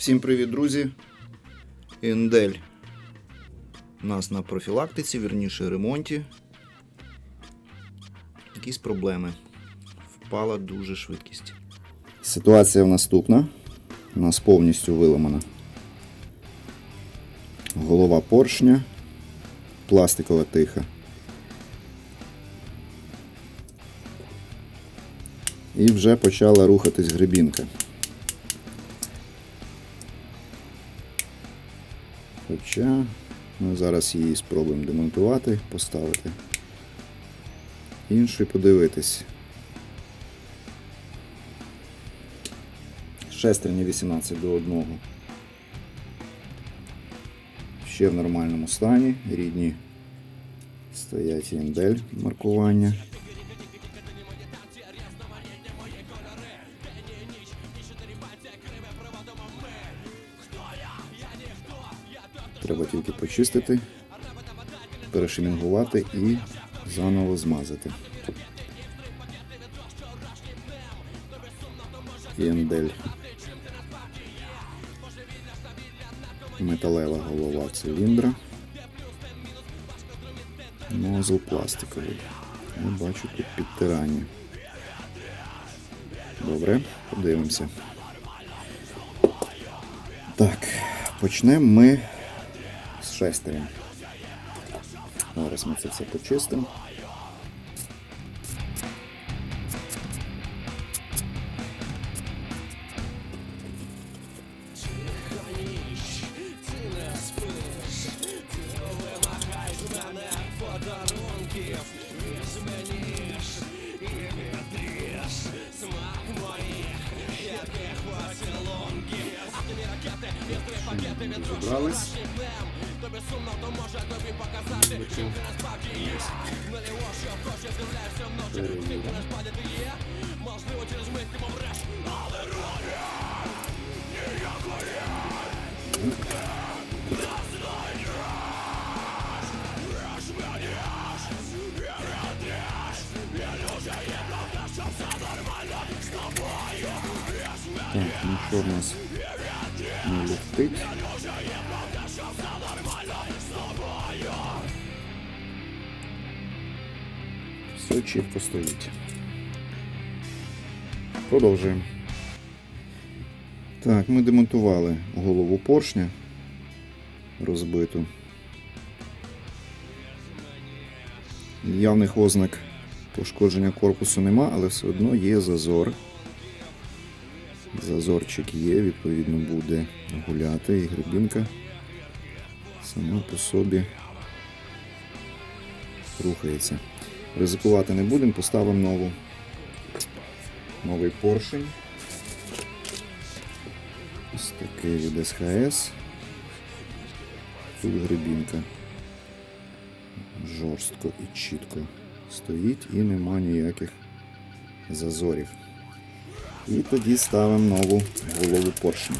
Всім привіт, друзі! Індель у нас на профілактиці, вірніше ремонті. Якісь проблеми. Впала дуже швидкість. Ситуація наступна. У нас повністю виламана. Голова поршня, пластикова тиха. І вже почала рухатись грибінка. Хоча ми зараз її спробуємо демонтувати, поставити. Іншу і подивитись. Шестерня 18 до 1. Ще в нормальному стані. Рідні стоять індель маркування. Треба тільки почистити, перешимінгувати і заново змазати. Єндель. Металева голова циліндра. Нозл пластиковий. Я бачу тут підтирання. Добре, подивимося. Так, почнемо ми з шестерем. Зараз ми це все почистимо. Так, Можливо, что у нас, ну, не знайдеш. Чітко стоїть. Продовжуємо. Так, ми демонтували голову поршня розбиту. Явних ознак пошкодження корпусу нема, але все одно є зазор. Зазорчик є, відповідно, буде гуляти і грибінка сама по собі рухається. Ризикувати не будемо, поставимо нову, новий поршень. Ось такий від СХС. Тут грибінка. Жорстко і чітко стоїть і нема ніяких зазорів. І тоді ставимо нову голову поршня.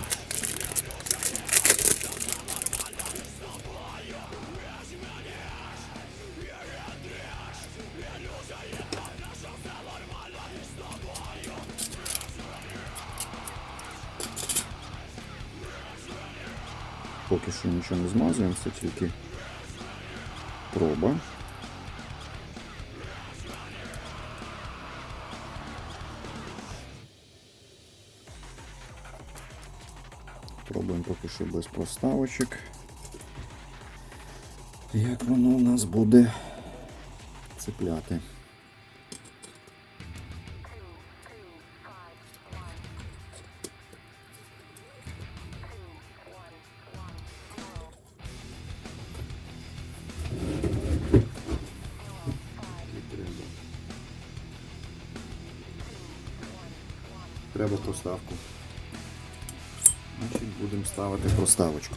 Поки що нічого не змазуємо, це тільки проба. Пробуємо поки що без проставочок. Як воно у нас буде цепляти. Треба проставку. Значить, будемо ставити проставочку.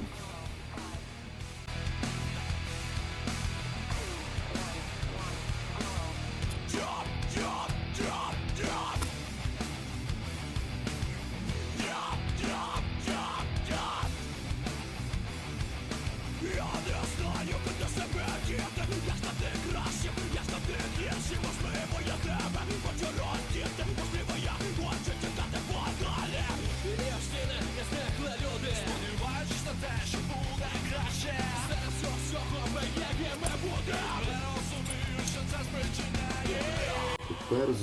Тепер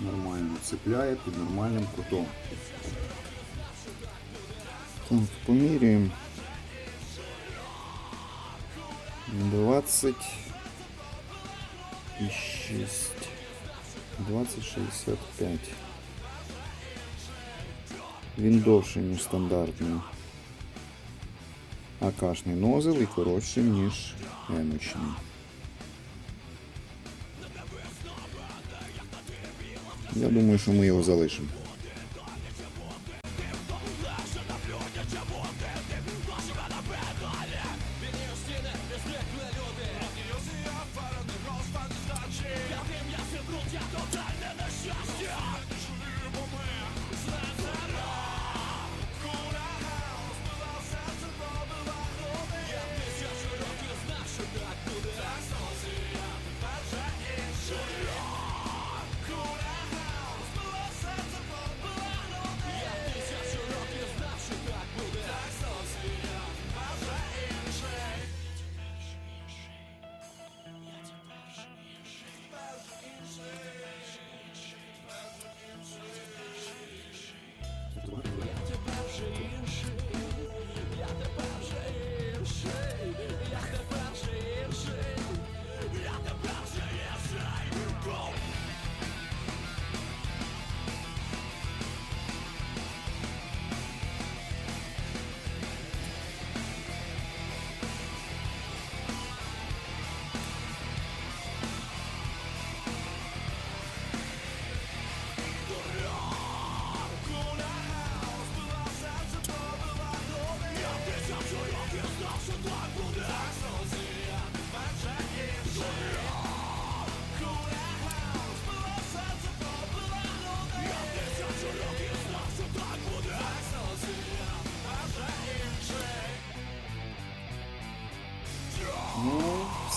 нормально цепляє під нормальним кутом. Так, поміряємо. 20 і 6. 2065. Він довший, ніж стандартний. Акашний нозел і коротший, ніж емочний. Я думаю, що ми його залишимо.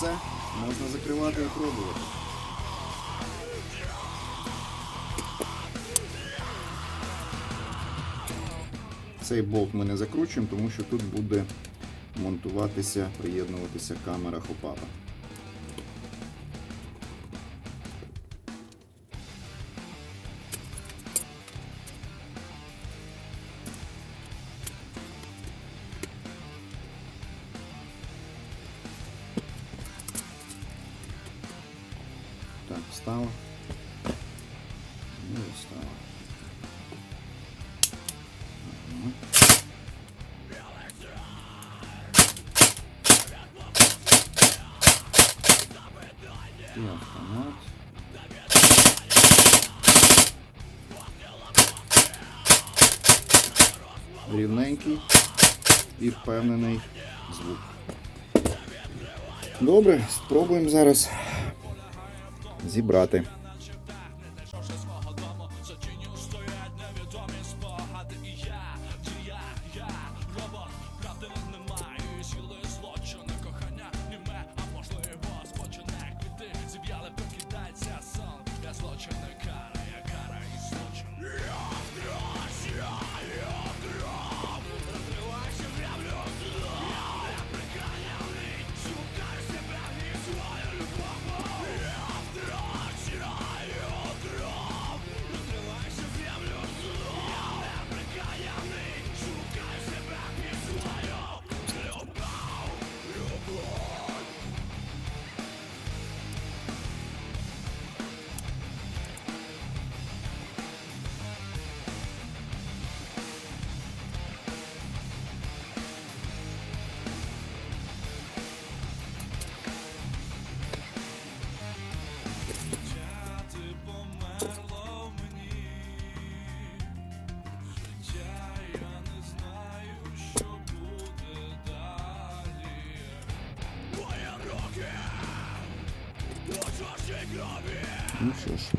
Все, можна закривати і пробувати. Цей болт ми не закручуємо, тому що тут буде монтуватися, приєднуватися камера хопапа. Рівненький і впевнений звук. Добре, спробуємо зараз зібрати.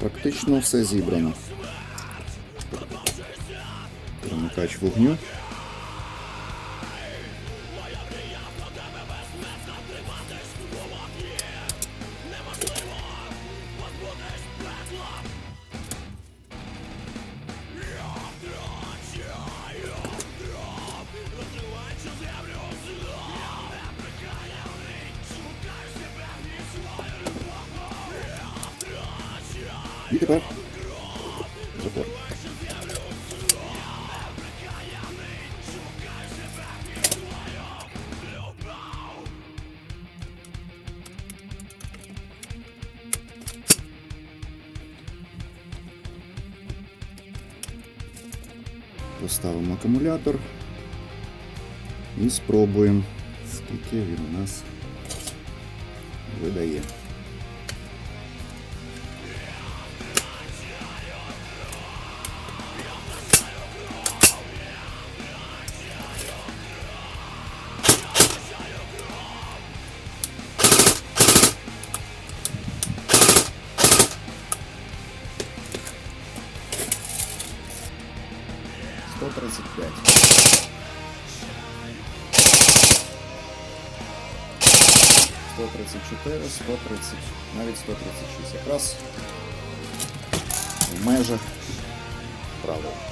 Практично все зібрано. Перемикач вогню. тепер. Запор. Поставимо акумулятор і спробуємо, скільки він у нас видає. Сто тридцять п'ять. Сто тридцять чотири, сто тридцять, навіть сто тридцять шість. Якраз в межах правил.